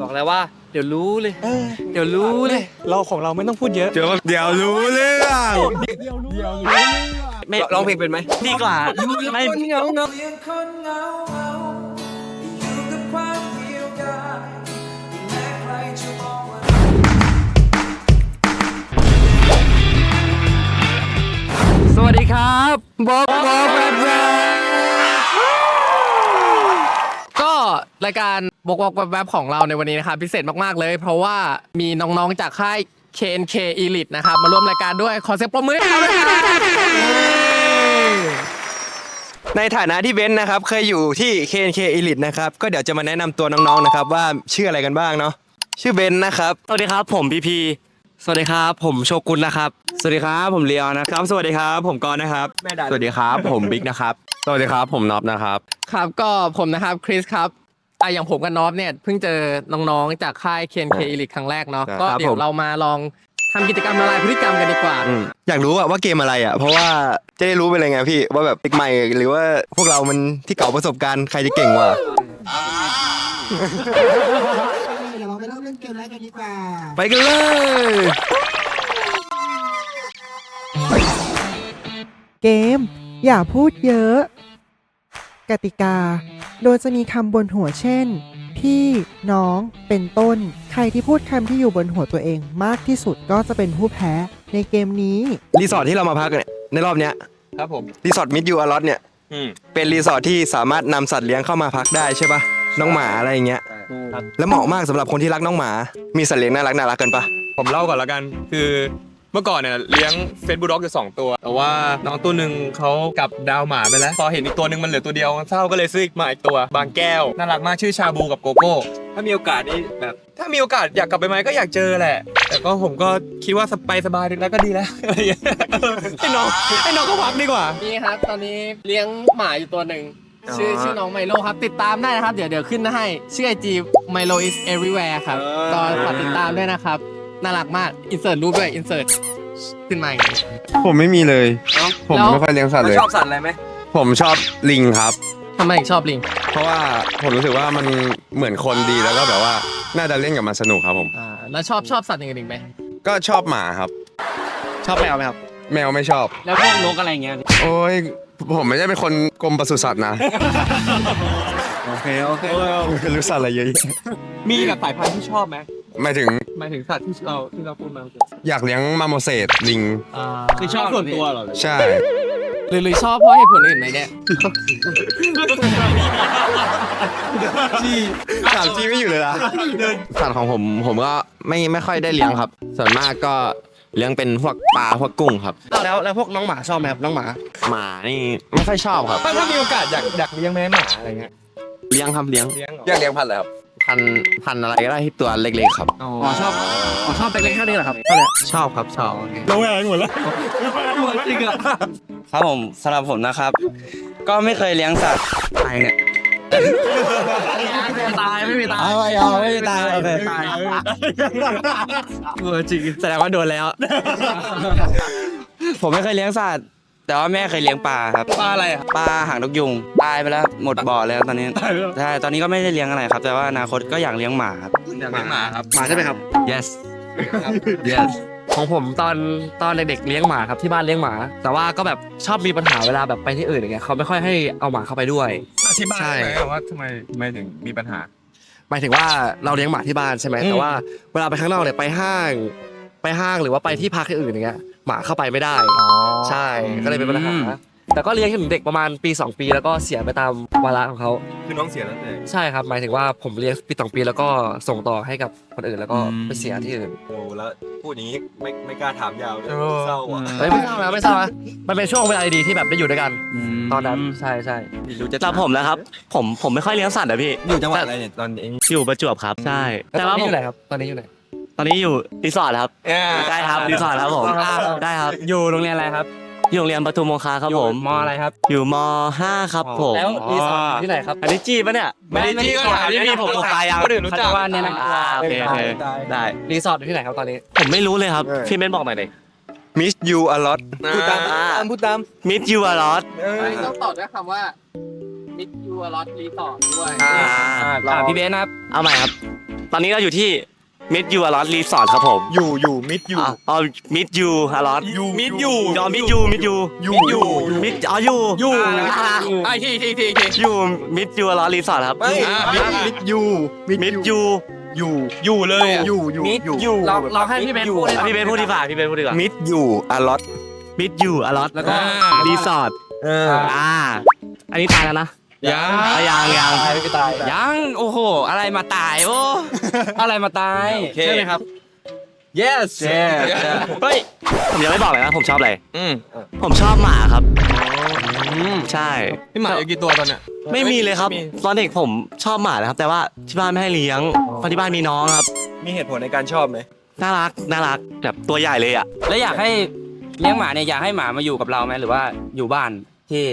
บอกแล้วว่า เดี๋ยวรู้เลย เดี๋ยวรู้เลย เราของเราไม่ต้องพูดเยอะ เดี๋ยวเดี๋ยวรู้เรื่องไม่ร้องเพลงเป็นไหมดีกว่าไม่เพียงคนเหงาเอาอยู่กับความเดียวดายแม้ใครจะมองว่าสวัสดีครับบอกบอกแบบก็รายการ บอกบอกแบบแบบของเราในวันนี้นะครับพิเศษมากๆเลย เพราะว่ามีน้องๆจากค่าย KNK Elite นะครับมาร่วมรายการด้วยขอเสียงปรบมือให้เขาด้วยครับในฐานะที่เบนซ์นะครับเคยอยู่ที่ KNK Elite นะครับก็เดี๋ยวจะมาแนะนำตัวน้องๆนะครับว่าชื่ออะไรกันบ้างเนาะชื่อเบนซ์นะครับ สวัสดีครับ ผมพีพี สวัสดีครับ ผมโชกุนนะครับ สวัสดีครับ ผมเลียวนะครับ สวัสดีครับ ผมกรณ์นะครับ สวัสดีครับ ผมบิ๊กนะครับ สวัสดีครับ ผมน็อปนะครับ ครับก็ผมนะครับคริสครับ อะอย่างผมกับนอฟเนี่ยเพิ่งเจอน้องๆจากค่าย KNK Elite ครั้งแรกเนาะครับก็เดี๋ยผวมเรามาลองทำกิจกรรมละลายพฤติกรรมกันดีกว่าอืมอยากรู้อะว่าเกมอะไรอะเพราะว่าจะได้รู้ไปเลยไงพี่ว่าแบบเด็กใหม่หรือว่าพวกเรามันที่เก่าประสบการณ์ใครจะเก่งกว่าเดี๋ยวเราไปเริ่มเล่นเกมแรกกันดีกว่า ไปกันเลย เกม อย่าพูดเยอะ กติกา โดยจะมีคำบนหัวเช่น พี่น้องเป็นต้น ใครที่พูดคำที่อยู่บนหัวตัวเองมากที่สุดก็จะเป็นผู้แพ้ในเกมนี้ รีสอร์ทที่เรามาพักเนี่ยในรอบเนี้ยครับผม รีสอร์ทมิดยูอลอตเนี่ย อืมเป็นรีสอร์ทที่สามารถนำสัตว์เลี้ยงเข้ามาพักได้ใช่ปะน้องหมาอะไรอย่างเงี้ย แล้วเหมาะมากสำหรับคนที่รักน้องหมา มีสัตว์เลี้ยงน่ารักน่ารักกันปะผมเล่าก่อนละกัน คือ เมื่อก่อนเนี่ยเลี้ยงเฟซบูลด็อกอยู่สองตัว แต่ว่าน้องตัวหนึ่งเขากลับดาวหมาไปแล้ว พอเห็นอีกตัวหนึ่งมันเหลือตัวเดียวเศร้าก็เลยซื้ออีกมาอีกตัว บางแก้ว น่ารักมากชื่อชาบูกับโกโก้ ถ้ามีโอกาสนี่แบบ ถ้ามีโอกาสอยากกลับไปไหมก็อยากเจอแหละ แต่ก็ผมก็คิดว่าสบายสบายๆแล้วก็ดีแล้วอะไรอย่างเงี้ยให้น้องให้น้องก็พักดีกว่า นี่ครับตอนนี้เลี้ยงหมาอยู่ตัวหนึ่งอ๋อ ชื่อชื่อน้องไมโลครับ ติดตามได้นะครับ เดี๋ยวเดี๋ยวขึ้นให้ชื่อไอจีไมโล is everywhere ครับก็ฝากติดตามด้วยนะครับ น่ารักมาก อินเสิร์ตรูปด้วย อินเสิร์ตขึ้นมาอย่างนี้ ผมไม่มีเลยผมแล้ว ไม่ค่อยเลี้ยงสัตว์เลย ชอบสัตว์อะไรไหมผมชอบลิงครับ ทำไมถึงชอบลิง เพราะว่าผมรู้สึกว่ามันเหมือนคนดีแล้วก็แบบว่าน่าจะเล่นกับมันสนุกครับผม อ่า แล้วชอบชอบสัตว์อย่างอื่นอีกไหมก็ชอบหมาครับ ชอบแมวไหมครับ แมวไม่ชอบ แล้วพวกนกอะไรเงี้ยโอ้ยผมไม่ได้เป็นคนกรมปศุสัตว์นะโอเคโอเค รู้สัตว์อะไรเยอะแยะมีแบบสายพันธุ์ที่ชอบไหม หมายถึงหมายถึงสัตว์ที่เราที่เราพูดมาอยากเลี้ยงมาโมเสสลิงอ่าคือชอบส่วนตัวเหรอใช่ หรือหรือชอบเพราะเหตุผลอื่นไหมเนี่ยถามจีไม่อยู่เลยล่ะสัตว์ของผมผมก็ไม่ไม่ค่อยได้เลี้ยงครับ ส่วนมากก็เลี้ยงเป็นพวกปลาพวกกุ้งครับ แล้วแล้วพวกน้องหมาชอบไหมครับน้องหมา หมานี่ไม่ค่อยชอบครับ ถ้าถ้ามีโอกาสอยากอยากเลี้ยงแม่หมาอะไรเงี้ยเลี้ยงครับเลี้ยงเลี้ยงเหรออยากเลี้ยงพันธุ์อะไรครับ พันธุ์พันธุ์อะไรก็ได้ที่ตัวเล็กๆครับ อ๋อชอบอ๋อชอบเล็กๆแค่นี้เหรอครับเท่าไหร่ชอบครับชอบครับผมสำหรับผมนะครับ ก็ไม่เคยเลี้ยงสัตว์ตายเนี่ย ตายไม่มีตายเอาไม่เอาไม่ตายโอเค ตายเออจริงแสดงว่าโดนแล้ว ผมไม่เคยเลี้ยงสัตว์ แต่ว่าแม่เคยเลี้ยงปลาครับปลาอะไรอะปลาหางนกยุงตายไปแล้วหมดบ่อแล้วตอนนี้ใช่ตอนนี้ก็ไม่ได้เลี้ยงอะไรครับ แต่ว่าอนาคตก็อยากเลี้ยงหมาครับ อยากเลี้ยงหมาครับ หมาใช่ไหมครับ yes เ yes ของผมตอนตอนเด็กๆเลี้ยงหมาครับที่บ้านเลี้ยงหมา แต่ว่าก็แบบชอบมีปัญหาเวลาแบบไปที่อื่นอย่างเงี้ยเขาไม่ค่อยให้เอาหมาเข้าไปด้วยอธิบายใช่ไหมว่าทำไมทำไมถึงมีปัญหา หมายถึงว่าเราเลี้ยงหมาที่บ้านใช่ไหมอืมแต่ว่าเวลาไปข้างนอกเนี่ยไปห้าง ไปห้างหรือว่าไปที่พักที่อื่นอย่างเงี้ยหมาเข้าไปไม่ได้ ใช่ก็เลยเป็นปัญหา แต่ก็เลี้ยงจนถึงเด็กประมาณปี 2 ปี แล้วก็เสียไปตามวาระของเขาคือน้องเสียแล้วแต่ใช่ครับหมายถึงว่าผมเลี้ยงปีสองปีแล้วก็ส่งต่อให้กับคนอื่นแล้วก็ไปเสียที่อื่นโอ้แล้วพูดอย่างนี้ไม่ไม่กล้าถามยาวเลยเออเศร้าอะเฮ้ยไม่เศร้านะไม่เศร้านะมันเป็นช่วงเวลาดีๆที่แบบได้อยู่ด้วยกัน ตอนนั้นใช่ใช่สำหรับผมนะครับ ผมผมไม่ค่อยเลี้ยงสัตว์อะพี่อยู่จังหวัดอะไรเนี่ยตอนนี้อยู่ประจวบครับใช่แต่ว่าอยู่ไหนครับตอนนี้อยู่ไหนต อนนี้อยู่รีสอร์ทครับ ได้ครับรีสอร์ทครับผมอ่าได้ครับ อยู่โรงเรียนอะไรครับอยู่โรงเรียนปทุมมงคาครับผมมออะไรครับ อยู่ม .5 ครับผมแล้วรีสอร์ทอยู่ที่ไหนครับอันนี้จี้ปะเนี่ยไม่ได้จี้ก็ถามอันนี้พี่ผมตกปลายังคนอื่นรู้จักเขาะว่าเนี่ยนะอ่าโอเคโอเคได้รีสอร์ทอยู่ที่ไหนครับตอนนี้ ผมไม่รู้เลยครับพี่เม้นบอกหน่อยดิมิสยูอลอตพูดตามพูดตามพูดตามมิดยูอลอสต้องตอบด้วยคำว่ามิดยูอลอตรีสอร์ทด้วยอ่าอ่าพี่เบนครับเอาใหม่ครับ ตอนนี้เราอยู่ที่ มิดยูอลอสรีสอร์ทครับผมอยู่อยู่มิดอยู่อ๋อมิดยูอลอสอยู่มิดอยู่ยอมิดยูมิดยูอยู่อยู่ มิดอ๋ออยู่อยู่อ่าไอ้ทีทีทีทีอยู่มิดยูอลอสรีสอร์ทครับอ่ามิดมิดอยู่มิดยูอยู่อยู่เลยอะอยู่อยู่มิดยูลองลองให้พี่เบนพูดพี่เบนพูดดีกว่าพี่เบนพูดดีกว่ามิดอยู่อลอตมิดยูอลอสแล้วก็อ่า รีสอร์ทเอออ่าอันนี้ตายแล้วนะ ยังอะยังยังใครไม่ตายยังโอ้โห อะไรมาตายโอ้อะไรมาตายใช่ไหมครับ yes เฮ้ยผมยังไม่บอกเลยนะผมชอบอะไรอืมผมชอบหมาครับใช่พี่หมาอยู่กี่ตัวตอนเนี้ยไม่มีเลยครับไม่มีตอนเด็กผมชอบหมานะครับ แต่ว่าที่บ้านไม่ให้เลี้ยงเพราะที่บ้านมีน้องครับ มีเหตุผลในการชอบไหมน่ารักน่ารักแบบตัวใหญ่เลยอะแล้วอยากให้เลี้ยงหมาเนี่ยอยากให้หมามาอยู่กับเราไหมหรือว่าอยู่บ้าน ที่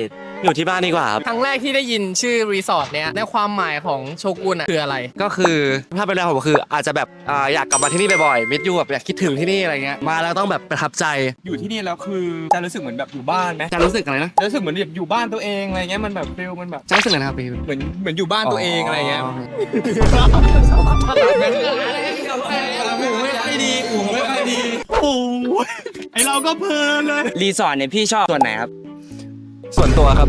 อยู่ที่บ้านดีกว่าครับ ครั้งแรกที่ได้ยินชื่อรีสอร์ทเนี้ยในความหมายของโชกุนอะคืออะไร ก็คือถ้าเป็นเราผมคืออาจจะแบบอ่าอยากกลับมาที่นี่บ่อยๆมิดยูแบบอยากคิดถึงที่นี่อะไรเงี้ยมาแล้วต้องแบบประทับใจอยู่ที่นี่แล้วคือจะรู้สึกเหมือนแบบอยู่บ้านไหมจะรู้สึกอะไรนะจะรู้สึกเหมือนแบบอยู่บ้านตัวเองอะไรเงี้ยมันแบบฟิลมันแบบจะรู้สึกอะไรนะครับพี่เหมือนเหมือนอยู่บ้านตัวเองอะไรเงี้ยหูไม่ค่อยดีหูไม่ค่อยดีโอ้ยไอเราก็เพลินเลยรีสอร์ทเนี่ยพี่ชอบส่วนไหนครับ ส่วนตัวครับ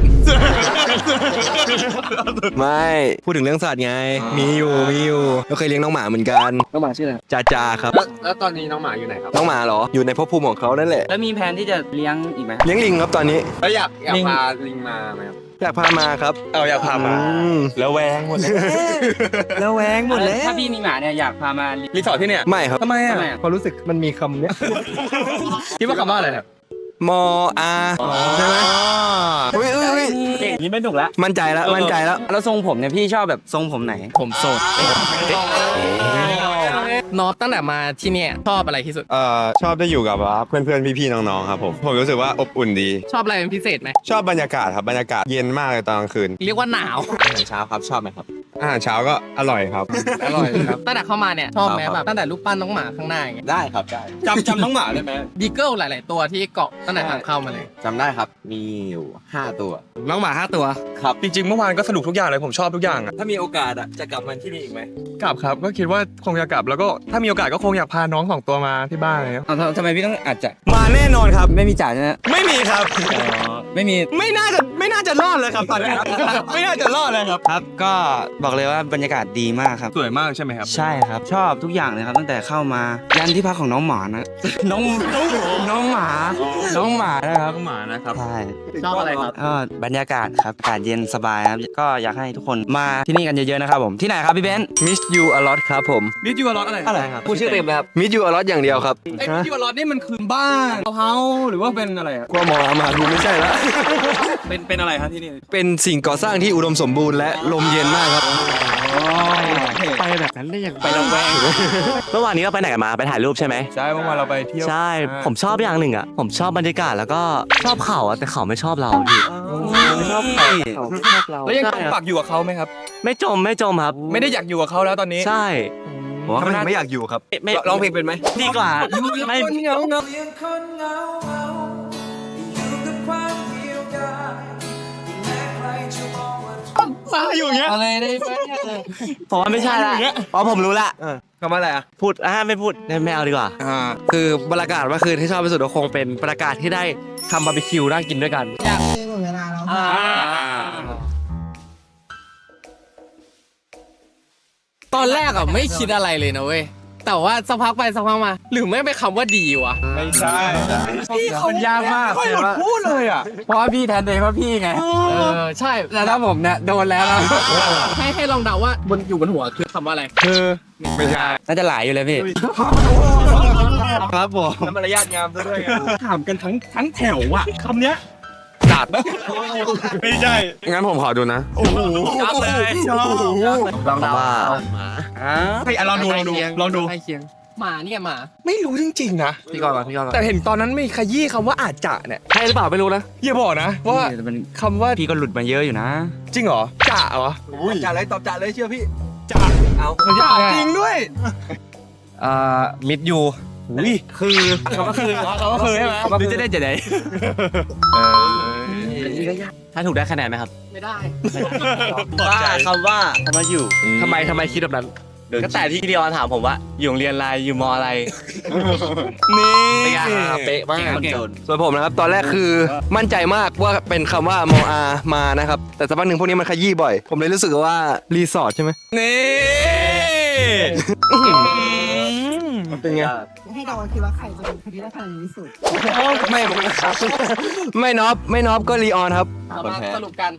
ไม่พูดถึงเรื่องสัตว์ไง มีอยู่มีอยู่ก็เคยเลี้ยงน้องหมาเหมือนกันน้องหมาชื่ออะไรจาจาครับแล้วตอนนี้น้องหมาอยู่ไหนครับน้องหมาเหรออยู่ในภพภูมิของเขานั่นแหละแล้วมีแผนที่จะเลี้ยงอีกไหม เลี้ยงลิงครับตอนนี้ แล้วอยากอยากลิง พาลิงมาไหมครับอยากพามาครับเอาอยากพามาอืมแล้วแวงหมดเลยแล้วแวงหมดแล้วถ้าพี่มีหมาเนี่ยอยากพามารีสอร์ทที่เนี่ยไม่ครับทำไมอะทำไมอะพอรู้สึกมันมีคำเนี้ยคิดว่าคำว่าอะไรเนี่ย มออาใช่ไหมอุ้ยอุ้ยอุ้ยนี่ไม่ถูกแล้วมั่นใจแล้วมั่นใจแล้ว แล้วทรงผมเนี่ยพี่ชอบแบบทรงผมไหน ผมโสดนอตตั้งแต่มาที่เนี่ยชอบอะไรที่สุด เอ่อชอบได้อยู่กับว่าเพื่อนๆพี่ๆน้องๆครับผมผมรู้สึกว่าอบอุ่นดี ชอบอะไรเป็นพิเศษไหมชอบบรรยากาศครับบรรยากาศเย็นมากเลยตอนกลางคืน เรียกว่าหนาวอาหารเช้าครับชอบไหมครับ อาหารเช้าก็อร่อยครับ อร่อยครับ ตั้งแต่เข้ามาเนี่ยชอบไหมครับ แบบตั้งแต่รูปปั้นน้องหมาข้างหน้าอย่างเงี้ยได้ครับได้จำจำน้องหมาได้ไหมบีเกิลหลาย ๆ ตัวที่เกาะตั้งแต่ทางเข้ามาเลย จำได้ครับ มีอยู่5ตัวน้องหมาห้าตัว ครับ จริงๆเมื่อวานก็สนุกทุกอย่างเลยผมชอบทุกอย่างอะถ้ามีโอกาสอะจะกลับมาที่นี่อีกไหมกลับครับก็คิดว่าคงจะกลับแล้วก็ถ้ามีโอกาสก็คงอยากพาน้องสองตัวมาที่บ้านอะไรเงี้ยเอาทำทำไมพี่ต้องอาจจะมาแน่นอนครับ ไม่มีจ่ายใช่ไหมไม่มีครับ ไม่มี ไม่น่าจะไม่น่าจะรอดเลยครับตอนนี้ ไม่น่าจะรอดเลยครับ ครับ ก็บอกเลยว่าบรรยากาศดีมากครับ สวยมากใช่ไหมครับ ใช่ครับ ชอบทุกอย่างเลยครับ ตั้งแต่เข้ามายันที่พักของน้องหมานะ น้องน้องหมา น้องหมานะครับน้องหมานะครับใช่ชอบอะไรครับก็บรรยากาศครับอากาศเย็นสบายครับก็อยากให้ทุกคนมาที่นี่กันเยอะๆนะครับผมที่ไหนครับพี่เบนซ์ Miss you a lot ครับผม มิดยูอลอสอะไรอะไรครับพูดชื่อเต็มเลยครับ Miss you a lot อย่างเดียวครับไอ้มิดยูอลอสนี่มันคือบ้านเฮาหรือว่าเป็นอะไรอะกลัวหมอมาดูไม่ใช่ละเป็นเป็นอะไรครับที่นี่ เป็นสิ่งก่อสร้างที่อุดมสมบูรณ์และลมเย็นมากครับไปแบบนั้นได้ยังไปลงแวงเมื่อวานนี้เราไปไหนกันมาไปถ่ายรูปใช่ไหมใช่เมื่อวานเราไปเที่ยวใช่ผมชอบอย่างหนึ่งอะ ผมชอบบรรยากาศแล้วก็ชอบเขาอะแต่เขาไม่ชอบเราพี่ไม่ชอบเขาเขาไม่ชอบเราแล้วยังใช่จมครับปักอยู่กับเขาไหมครับ ไม่จมไม่จมครับ ไม่ได้อยากอยู่กับเขาแล้วตอนนี้ใช่ผมว่าเขาไม่อยากอยู่ครับ ไม่ร้องเพลงเป็นไหมดีกว่าไม่เพียงคนเหงาเหงาอยู่ อะไรได้ไหมผมว่าไม่ใช่ละอ๋อผมรู้ละเออคำว่าอะไรอะพูดอ่าไม่พูดไม่เอาดีกว่าคือบรรยากาศเมื่อคืนที่ชอบที่สุดก็คงเป็นบรรยากาศที่ได้ทำบาร์บีคิวนั่งกินด้วยกันตอนแรกอะไม่คิดอะไรเลยนะเว้ย แต่ว่าสักพักไปสักพักมา หรือไม่เป็นคำว่าดีวะ ไม่ใช่มันยากมากค่อยหลุดพูดเลยอะเพราะว่าพี่แทนตัวเองว่าพี่ไง เออ ใช่แล้วถ้าผมเนี่ยโดนแล้วนะให้ให้ลองเดาว่าบนอยู่บนหัวคือคำว่าอะไร คือไม่ใช่น่าจะหลายอยู่เลยพี่ ครับผมแล้วมารยาทงามซะด้วยถามกันทั้งทั้งแถวอะคำเนี้ยจัดไม่ใช่งั้นผมขอดูนะจัดเลยชอบลองเดาว่าให้ อะลองดูลองดูลองดู ใกล้เคียงหมาเนี่ยหมา ไม่รู้จริงๆนะ พี่กอนก่อนพี่กอนก่อนแต่เห็นตอนนั้นมีขยี้คำว่าอาจจะเนี่ยใช่หรือเปล่าไม่รู้นะอย่าบอกนะว่ามันคำว่าพี่ก็หลุดมาเยอะอยู่นะ จริงเหรอจะเหรอจ่าเลยตอบจ่าเลยเชื่อพี่จะเอาจะจริงด้วยอ่ามิดยูอุ้ยคือคำว่าคือคำว่าคือใช่ไหมหรือจะได้จะได้ถ้าถูกได้คะแนนไหมครับ ไม่ได้ปลอบใจคำว่าคำว่าอยู่ทำไมทำไมคิดแบบนั้น ก็แต่ที่เดียวถามผมว่าอยู่โรงเรียนอะไรอยู่มอะไร นี่เป็นไงอะเป๊ะมากส่วนผมนะครับ ตอนแรกคือมั่นใจมากว่าเป็นคำว่ามออามานะครับ แต่สักพักหนึ่งพวกนี้มันขยี้บ่อย ผมเลยรู้สึกว่า รีสอร์ทใช่ไหม นี่ เป็นไง ให้เดาคิดว่าใครจะเป็นคนที่ได้คะแนนที่สุดไม่ผมไม่นอบไม่นอบก็รีออนครับเรามาสรุปกัน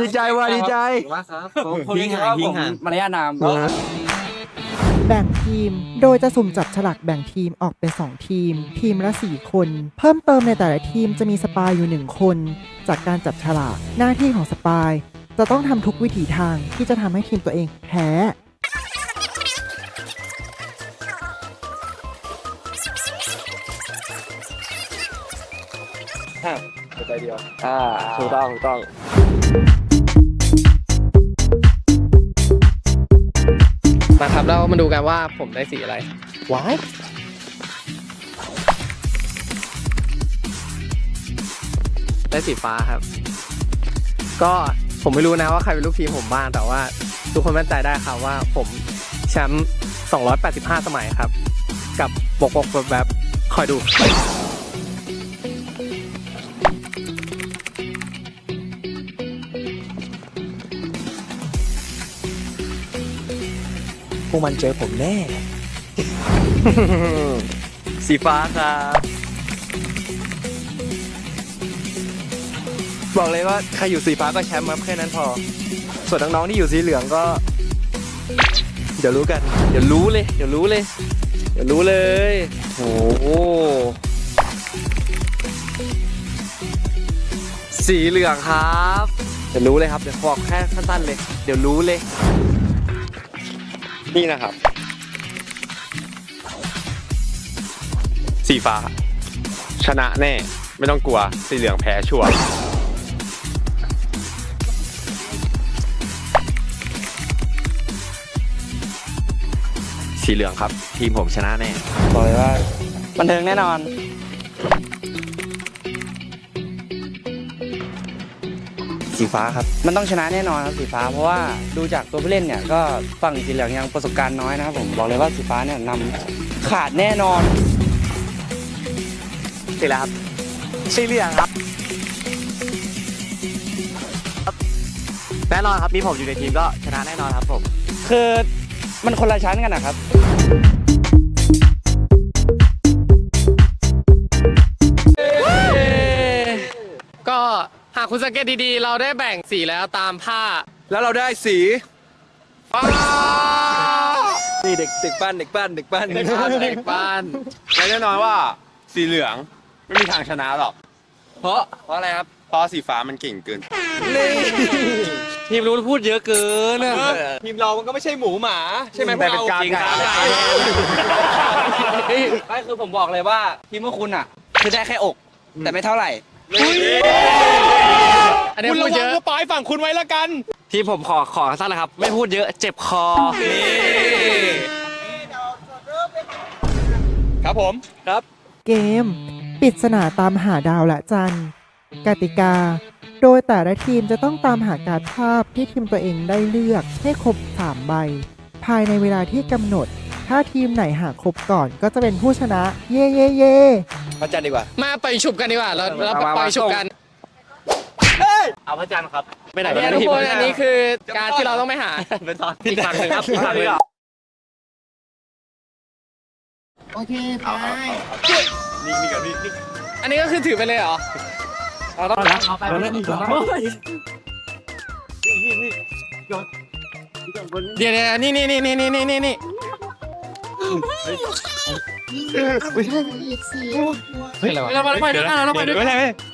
ดีใจว่ะดีใจทิ้งห่างทิ้งห่างมารยาทนามแบ่งทีม โดยจะสุ่มจับฉลากแบ่งทีมออกเป็น 2 ทีม ทีมละ 4 คน เพิ่มเติมในแต่ละทีมจะมีสปายอยู่ 1 คน จากการจับฉลาก หน้าที่ของสปาย จะต้องทำทุกวิถีทางที่จะทำให้ทีมตัวเองแพ้ ถูกต้องถูกต้อง มาครับแล้วมาดูกันว่าผมได้สีอะไรว้ายได้สีฟ้าครับ ก็ผมไม่รู้นะว่าใครเป็นลูกทีมผมบ้างแต่ว่าทุกคนมั่นใจได้ครับว่าผมแชมป์285 สมัยครับ กับบกบกแบบแบบคอยดู วกมันเจอผมแน่ สีฟ้าครับ บอกเลยว่าใครอยู่สีฟ้าก็แชมป์ครับแค่นั้นพอ ส่วนน้องๆที่อยู่สีเหลืองก็ เดี๋ยวรู้กัน เดี๋ยวรู้เลย เดี๋ยวรู้เลย เดี๋ยวรู้เลย โอ้โห สีเหลืองครับ เดี๋ยวรู้เลยครับ เดี๋ยวบอกแค่สั้นๆเลย เดี๋ยวรู้เลย นี่นะครับ สีฟ้า ชนะแน่ ไม่ต้องกลัว สีเหลืองแพ้ชัวร์สีเหลืองครับ ทีมผมชนะแน่บอกเลยว่าบันเทิงแน่นอน สีฟ้าครับ มันต้องชนะแน่นอนครับสีฟ้า เพราะว่าดูจากตัวผู้เล่นเนี่ยก็ฝั่งสีเหลืองยังประสบการณ์น้อยนะครับผมบอกเลยว่าสีฟ้าเนี่ยนำขาดแน่นอนสีแล้วครับสีเหลืองครับแน่นอนครับมีผมอยู่ในทีมก็ชนะแน่นอนครับผม คือมันคนละชั้นกันนะครับ คุณสังเกตดีๆ เราได้แบ่งสีแล้วตามผ้า แล้วเราได้สีฟ้านี่เด็กเด็กบ้านเด็กบ้านเด็กบ้านเด็กบ้านเด็กบ้านและแน่นอนว่าสีเหลืองไม่มีทางชนะหรอก เพราะเพราะอะไรครับ เพราะสีฟ้ามันเก่งเกินทีมรู้พูดเยอะเกินอะทีมเรามันก็ไม่ใช่หมูหมา ใช่ไหมพวแต่กเป็นเราการจริงไก่ไม่คือผมบอกเลยว่าทีมพวกคุณอะ คือได้แค่อก แต่ไม่เท่าไหร่ อันนี้คุณพูระดวัเยงอะ กระป๋ายฝั่งคุณไว้ละกัน ทีมผมขอขอสั้นเลยครับ ไม่พูดเยอะเจ็บคอ ครับผม เกม ปริศนาตามหาดาวและจันทร์กติกา โดยแต่ละทีมจะต้องตามหาการดภาพที่ทีมตัวเองได้เลือกให้ครบ 3 ใบ ภายในเวลาที่กำหนด ถ้าทีมไหนหาครบก่อนก็จะเป็นผู้ชนะ เย่เย่เย่พระจันทร์ดีกว่า มาไปฉุบกันดีกว่าเราเราไปฉุบกันเอาพระจันทร์ครับไม่ไหนเนี่ยทุกคนอันนี้คือการที่เราต้องไปหา เป็นตอนอีกฝั่งหนึ่งครับอีกฝั่งหนึ่งโอเคไปอันนี้ก็คือถือไปเลยเหรอเอาต้องเอาไปเอาไปเอาไปเดี๋ยวเดี๋ยวนี่นี่นี่นี่นี่นี่นี่ เฮ้ยเราไปด้วยกันเราไปด้วยกัน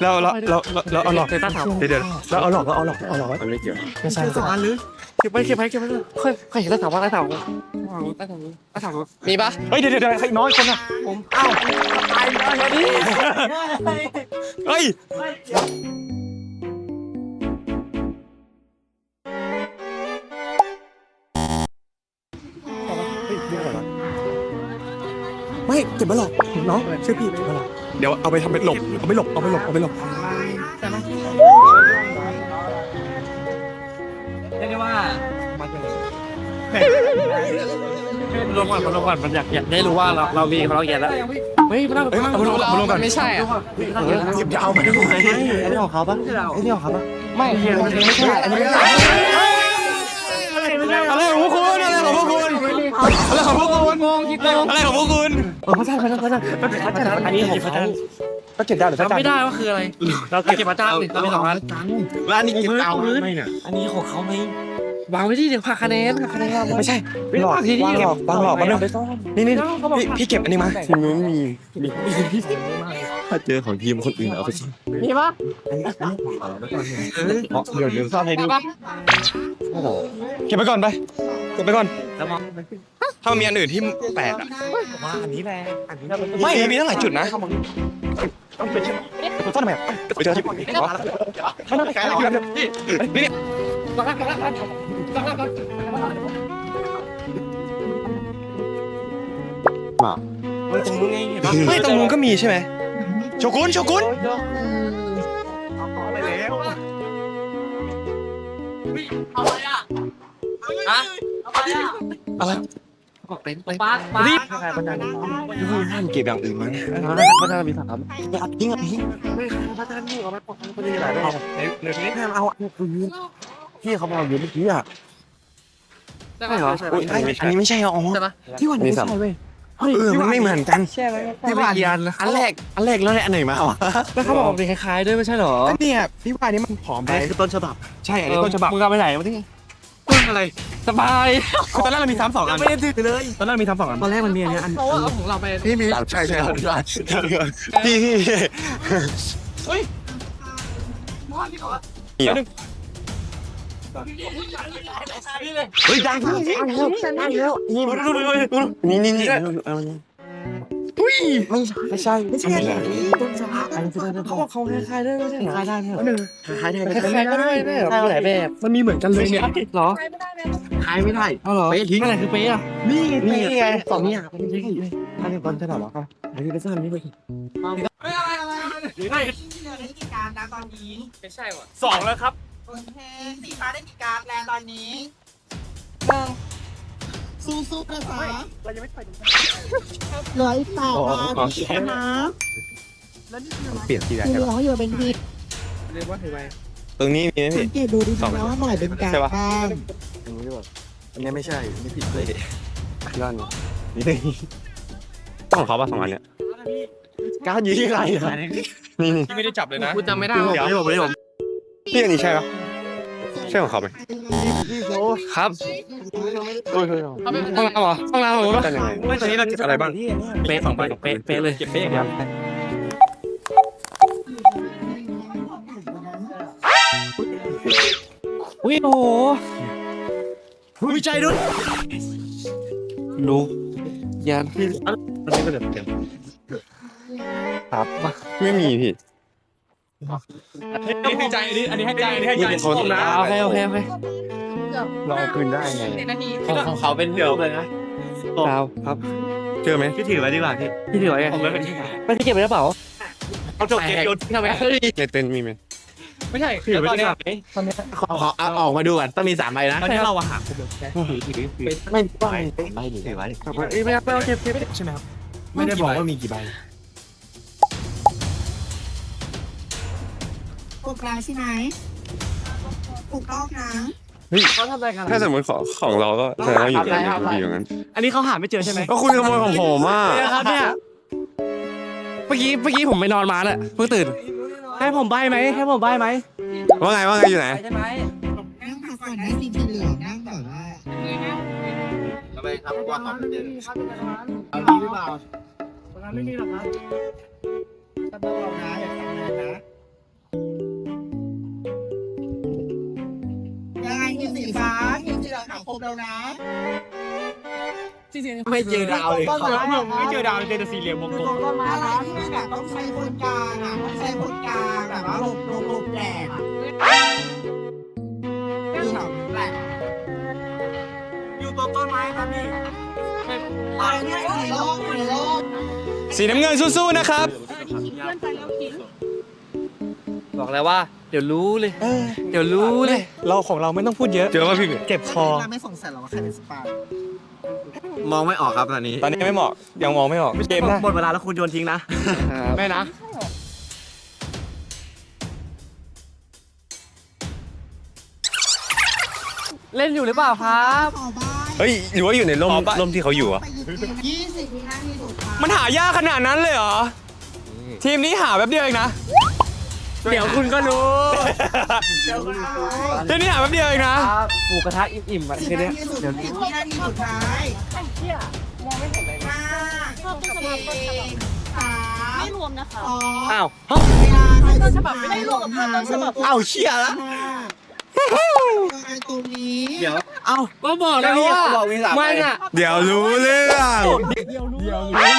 เราเราเราเราเอาหลอกเต้าถามเดี๋ยวเดี๋ยวเราเอาหลอกเราเอาหลอกเอาหลอกมันไม่เกี่ยวไม่ใช่สองอันหรือเก็บไว้เก็บไว้เก็บไว้ค่อยค่อยเห็นแล้วถามว่าแล้วถามว่าแล้วถามแล้วถามว่ามีปะเฮ้ยเดี๋ยวเดี๋ยวใครน้อยคนอะผมเอ้าตายแล้วนี่เฮ้ยเฮ้ยเรื่องอะไม่เก็บไว้หรอกน้องช่วยพี่เก็บไว้หรอกเดี๋ยวเอาไปทำเป็นหลบเอาไปหลบเอาไปหลบเอาไปหลบเรียกได้ว่าลงก่อนลงก่อนมันอยากอยากได้รู้ว่าเราเรามีของเราแย่แล้วเฮ้ยมันน่าเอ้ยเอาไปลงเอาไปลงก่อนไม่ใช่อะเก็บยาวไปด้วยอันนี้ของเขาปะอันนี้ของเขาปะไม่ไม่ใช่อันนี้ไม่ใช่อะไรของพวกคุณอะไรของพวกคุณอะไรของพวกคุณงงคิดงงอะไรของพวกคุณ เออพระจันทร์พระจันทร์พระจันทร์พระจันทร์อันนี้ของเขาก็เก็บได้หรือจำไม่ได้ว่าคืออะไร เราเก็บพระจันทร์เรามีสองอันร้านนี้เก็บเอาไม่เนี่ยอันนี้ของเขาไหมวางไว้ที่เดี๋ยวพาคะแนนพาคะแนนไม่ใช่หลอกวางหลอกวางหลอกมาด้วยนี่นี่พี่พี่เก็บอันนี้มาทีมนู้นมีมีถ้าเจอของทีมคนอื่นเอาไปซ่อนมีปะเดี๋ยวเดี๋ยวซ่อนให้ดูเก็บไปก่อนไปเก็บไปก่อน ถ้ามันมีอันอื่นที่แปลกอะว่าอันนี้แหละอันนี้ไม่มีตั้งหลายจุดนะซ่อนทำไมไปเจอที่นี่นี่ไม่ตรงนู้นก็มีใช่ไหมโชกุนโชกุน บอกเต็นท์ไปป้ารีบพระจันทร์ห้ามเก็บอย่างอื่นมั้งพระจันทร์มีสามจริงอะพี่ไม่พระจันทร์นี่เอาไปปกป้องคนอื่นหลายรอบเดี๋ยวนี้ห้ามเอาพี่เขามาเอาอยู่เมื่อกี้อะใช่เหรออุ๊ยอันนี้ไม่ใช่อ๋อใช่ปะที่วันมีนี้สามใช่เว้ยเออมันไม่เหมือนกันที่วันเยียนอันแรกอันแรกแล้วอันไหนมาอะแล้วเขาบอกว่าเป็นคล้ายๆด้วยไม่ใช่เหรอเนี่ยพี่ว่านี้มันผอมไปอันนี้คือต้นฉบับ ใช่อันนี้ต้นฉบับมึงเอาไปไหนมาที่ต้น อะไร สบายคือตอนแรกเรามีซ้ำสองอัน ไม่ได้ถือเลย ตอนแรกมีซ้ำสองอัน ตอนแรกมันมีอันเนี้ยอันเพราะว่าเอาของเราไปพี่มีใช่ใช่พี่พี่เฮ้ยดังดังแล้วดังแล้วนี่นี่นี่ ไม่ใช่ไม่ใช่ต้นฉบับอันนี้เขาบอกเขาคล้ายๆด้วยไม่ใช่คล้ายได้ไหมหนึ่งคล้ายๆได้คล้ายๆก็ด้วยได้เหรอคล้ายหลายแบบมันมีเหมือนกันเลยเนี่ยเหรอคล้ายไม่ได้เอาเหรอเป๊ะทิ้งอะไรคือเป๊ะอะนี่นี่ไงสองอย่างมันไม่ใช่อันนี้ต้นฉบับเหรอครับอันนี้เป็นต้นนี้ไปไม่ใช่ว่ะสองแล้วครับสีฟ้าได้กี่การดแล้วตอนนี้สู้ สู้ๆนะคะเหลืออีกแปดนะนะคะเปลี่ยนทีไรคือร้องอยู่เป็นทีเรียกว่าถือไปตรงนี้มีไหมสัพี่ งเกตดูดีๆนะว่าหน่อยเป็นการบ้างอันนี้ไม่ใช่ไม่ผิดเลยย้อนนี่ต้องของเขาป่ะสองอันเนี้ยการอยู่ที่ใครอะนี่นี่ที่ไม่ได้จับเลยนะกูจำไม่ได้เดี๋ยวให้ผมให้ผมพี่อันนี้ใช่ปะ ใช่ของเขาไหมครับโอ้ยเอาไปห้องน้ำเหรอห้องน้ำเหรอเป็นยังไงไม่ตอนนี้เราเก็บอะไรบ้างเป๊ะสองใบเป๊ะเป๊ะเลยเก็บเป๊ะอย่างเดียวอุ้ยโอ้โหวิจัยด้วยลูกยันอันนี้ก็เดี๋ยวเดี๋ยวครับไม่มีพี่ อันนี้ให้ใจอันนี้อันนี้ให้ใจอันนี้ให้ใจโอเคโอเคโอเคเราเอาคืนได้ไงของของเขาเป็นเดียวเลยนะดาวครับเจอไหมพี่ถือไว้ดีกว่าพี่พี่ถือไว้ไงไม่พี่เก็บไว้กระเป๋าเอาจบเก็บโยนทำไมในเต็นท์มีไหมไม่ใช่ถือไว้ตอนดีนี้กว่าตอนนี้ขอขอเอาออกมาดูก่อนต้องมีสามใบนะตอนนี้เราอะหาไม่ไปใบหรือใบเอ้ยไม่เอาไม่เอาเก็บเก็บใช่ไหมครับไม่ได้บอกว่ามีกี่ใบ ถูกแล้วใช่ไหมถูกต้องนะเขาทำอะไรกัน ถ้าสมมติของของเราก็แสดงว่าอยู่ในนี้อยู่อย่างนั้นอันนี้เขาหาไม่เจอใช่ไหมก็คุณขโมยของผมอะเนี่ยครับเนี่ยเมื่อกี้เมื่อกี้ผมไปนอนมาแหละเพิ่งตื่น ให้ผมใบไหมให้ผมใบไหมว่าไงว่าไงอยู่ไหนใช่ไหมนั่งพักก่อนนะสีเหลืองนั่งก่อนว่าไม่มีหรอกครับจะเบาๆนะอย่าทำนา นนะยังไงทีมสีฟ้าทีมสีเหลืองถามครบแล้วนะไม่เจอดาวเลยต้นไม้ไม่เจอดาวเลยเจอแต่สี่เหลี่ยมวงกลมต้นไม้อะไรที่มันแบบต้องใช้คนกลางอะต้องใช้คนกลางแบบว่าหลบหลบหลบแดดอะคือแบบแหละอยู่ตัวต้นไม้ครับพี่อะไรเนี่ยอยู่ในโลกอยู่ในโลกสีน้ำเงินสู้ๆนะครับ บอกแล้วว่า เดี๋ยวรู้เลยเดี๋ยวรู้เลย เราของเราไม่ต้องพูดเยอะ เจอว่าพี่ เจ็บคอเราไม่สงสัยหรอกว่าใครเป็นสปายมองไม่ออกครับตอนนี้ตอนนี้ไม่เหมาะ ยังมองไม่ออกเกมนะหมดเวลาแล้วคุณโยนทิ้งนะ ไม่นะ เล่นอยู่หรือเปล่าครับขอบ้ายเฮ้ยหรือว่าอยู่ในร่มอ๋อปะร่มที่เขาอยู่อะไปหยิบเกมยี่สิบวินาทีสุดท้าย มันหายากขนาดนั้นเลยเหรอ ทีมนี้หาแป๊บเดียวเองนะ เดี๋ยวคุณก็รู้ทีมนี้หาแป๊บเดียวเองนะหมูกระทะอิ่มๆอะสิบทีวิเนี้นายทีสุดท้ายสิบวินาทีสุดท้ายห้าสี่สามไม่รวมนะคะสองอ้าวเวลาใครต้นฉบับไม่ได้รวมกับภาพต้นฉบับเอ้าเชี่ยละไอ้ตรงนี้เดี๋ยวเอาก็บอกแล้วว่ามันอะ เดี๋ยวรู้เรื่องเอ้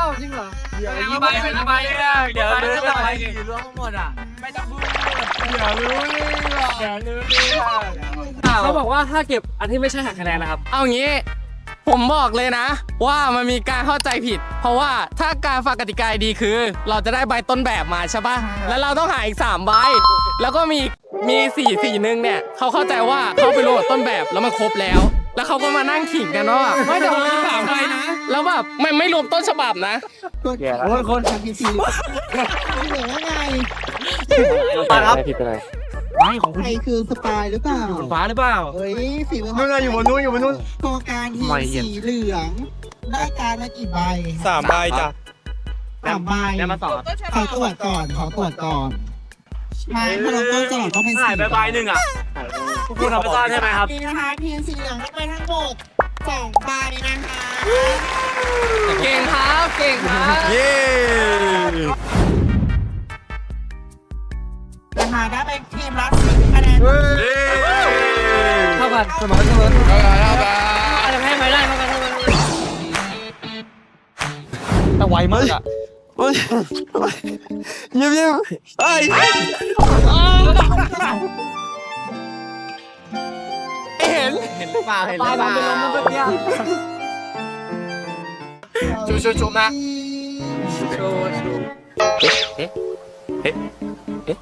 าจริงเหรอเดี๋ยวนี้ไปเป็นไปเรื่องเดี๋ยวรู้จะไปกี่รวมหมดอะไม่ต้องพูดเดี๋ยวรู้เรื่องเดี๋ยวรู้เรื่องเขาบอกว่าถ้าเก็บอันที่ไม่ใช่หักคะแนนนะครับ เอางี้ผมบอกเลยนะ ว่ามันมีการเข้าใจผิด เพราะว่าถ้าการฟังกติกาดีคือ เราจะได้ใบต้นแบบมาใช่ปะแล้วเราต้องหาอีก3ใบแล้วก็มีมีสี่สี่หนึ่งเนี่ยเขาเข้าใจว่าเขาไปรวมกับต้นแบบแล้วมันครบแล้ว แล้วเขาก็มานั่งขิงกันว่าแบบไม่แต่ผมมีสามใบนะ แล้วแบบไม่ไม่รวมต้นฉบับนะคนคนทำพีซีเหลือไงปาครับ ผิดไปไหนไม่ของคุณใครคือสปายหรือเปล่าฟ้าหรือเปล่า เฮ้ยฝีมือนู่นน่ะอยู่บนนู้นอยู่บนนู้นตัวการทีมไม่เห็น สีเหลือง ได้การละกี่ใบสามใบจ้ะสามใบได้มาสอบขอตรวจก่อนขอตรวจก่อน ไม่ถ้าเราต้นจอดต้องเป็นหายไปใบหนึ่งอะคุณทำไปซ่อนใช่ไหมครับ นี่นะคะทีมสีเหลืองได้ไปทั้งหมดสองใบนะคะเก่งครับ เก่งครับเย้นะคะได้ไปทีมละสิบคะแนนเท่ากันเสมอเสมออะไรให้ไปได้เท่ากันเท่ากันแต่ไวมากอะ Ôi, ôi, Diêm Diêm Ôi เห็นเห็นหรือเปล่าเห็นหรือเปล่าชูชูชูมาชูชูเอ๊ะเอ๊ะเอ๊ะเอ๊ะ